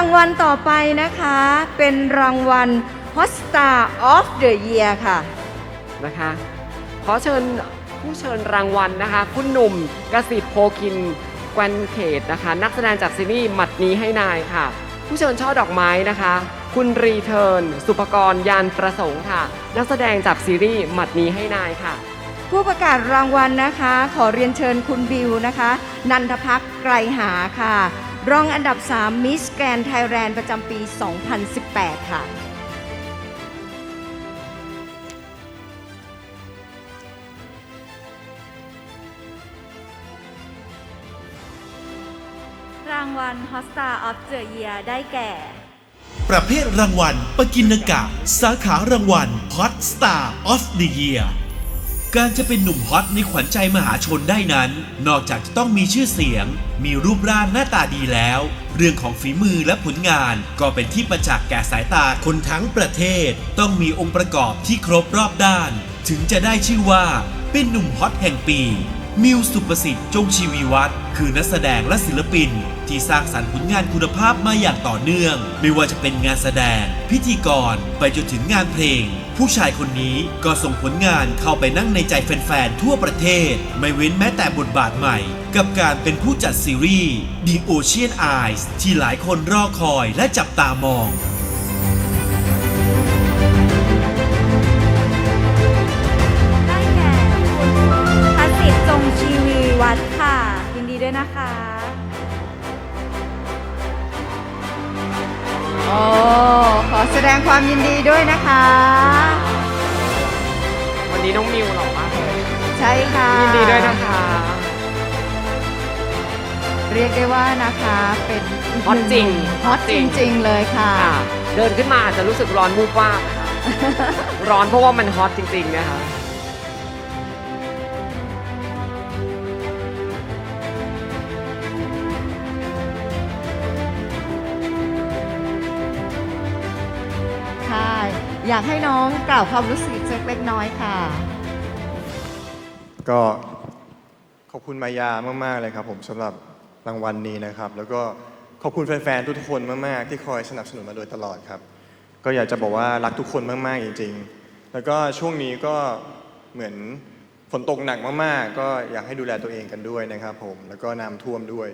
างวัลต่อไปนะคะ เป็นรางวัล Hot Star of the Year ค่ะ นะคะ ขอเชิญผู้เชิญรางวัลนะคะ คุณหนุ่มกสิทธิ์โพคินแกวนเขตนะคะ นักแสดงจากซีรีส์หมัดนี้ให้นายค่ะ ผู้เชิญช่อดอกไม้นะคะ คุณรีเทิร์น สุภกร ยานประสงค์ค่ะ นักแสดงจากซีรีส์หมัดนี้ให้นายค่ะ ผู้ประกาศรางวัลนะคะ ขอเรียนเชิญคุณบิวนะคะ นันทพักษ์ไกรหาค่ะ รองอันดับ 3 มิสแกรนไทยแลนด์ประจำปี 2018 ค่ะ รางวัล Hot Star of the Year ได้แก่ ประเภทรางวัลปกินกะ สาขารางวัล Hot Star of the Year การจะเป็นหนุ่มฮอตในขวัญใจมหาชนได้นั้น นอกจากจะต้องมีชื่อเสียง มีรูปร่างหน้าตาดีแล้ว เรื่องของฝีมือและผลงานก็เป็นที่ประจักษ์แก่สายตาคนทั้งประเทศ ต้องมีองค์ประกอบที่ครบรอบด้าน ถึงจะได้ชื่อว่าเป็นหนุ่มฮอตแห่งปี มิวสุประสิทธิ์จงชีวีวัฒน์คือนักแสดงและศิลปิน ที่สร้างสรรค์ผลงานคุณภาพมาอย่างต่อเนื่อง ไม่ว่าจะเป็นงานแสดง พิธีกร ไปจนถึงงานเพลง ผู้ชายคนนี้ก็ส่งผลงานเข้าไปนั่งในใจแฟนๆ ทั่วประเทศ ไม่เว้นแม้แต่บทบาทใหม่ กับการเป็นผู้จัดซีรีส์ The Ocean Eyes ที่หลายคนรอคอยและจับตามอง โอ้ขอแสดงความยินดีด้วยนะคะ วันนี้น้องมิวเหรอวะใช่ค่ะ ยินดีด้วยนะคะ เรียกได้ว่านะคะเป็นกฮอตจริงฮอตจริง ๆ เลยค่ะ ค่ะ เดินขึ้นมาอาจจะรู้สึกร้อนมูบว่าบนะคะ ร้อนเพราะว่ามันฮอตจริงๆนะคะค่ะ อยากให้น้องกล่าวความรู้สึกสักเล็กน้อยค่ะ ก็ขอบคุณมายามาก ๆ เลยครับผมสำหรับรางวัลนี้นะครับ แล้วก็ขอบคุณแฟน ๆ ทุกคนมาก ๆ ที่คอยสนับสนุนมาโดยตลอดครับ ก็อยากจะบอกว่ารักทุกคนมาก ๆ จริง ๆ แล้วก็ช่วงนี้ก็เหมือนฝนตกหนักมากๆ ก็อยากให้ดูแลตัวเองกันด้วยนะครับ ผม แล้วก็น้ำท่วมด้วย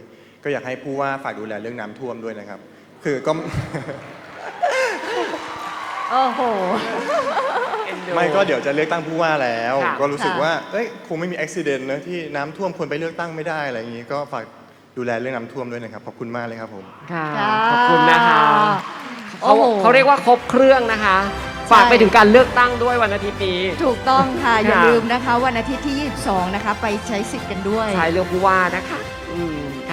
ก็อยากให้ผู้ว่าฝากดูแลเรื่องน้ำท่วมด้วยนะครับ คือก็ โอ้โหเอ็นดูไม่ก็เดี๋ยวจะเลือกตั้งผู้ว่าแล้ว ค่ะ ก็รู้สึกค่ะว่าเอ้ยคงไม่มีอุบิเหตุนะที่น้ำท่วมคนไปเลือกตั้งไม่ได้อะไรอย่างนี้ ก็ฝากดูแลเรื่องน้ำท่วมด้วยนะครับขอบคุณมากเลยครับผม ค่ะ ค่ะขอบคุณนะคะโอ้เขาโห เขาเรียกว่าครบเครื่องนะคะ ฝากไปถึงการเลือกตั้งด้วยวันอาทิตย์นี้ ถูกต้องค่ะ อย่าค่ะ ลืมนะคะ วันอาทิตย์ที่ 22 นะคะ ไปใช้สิทธิ์กันด้วย ใช้เลือกผู้ว่านะคะอืม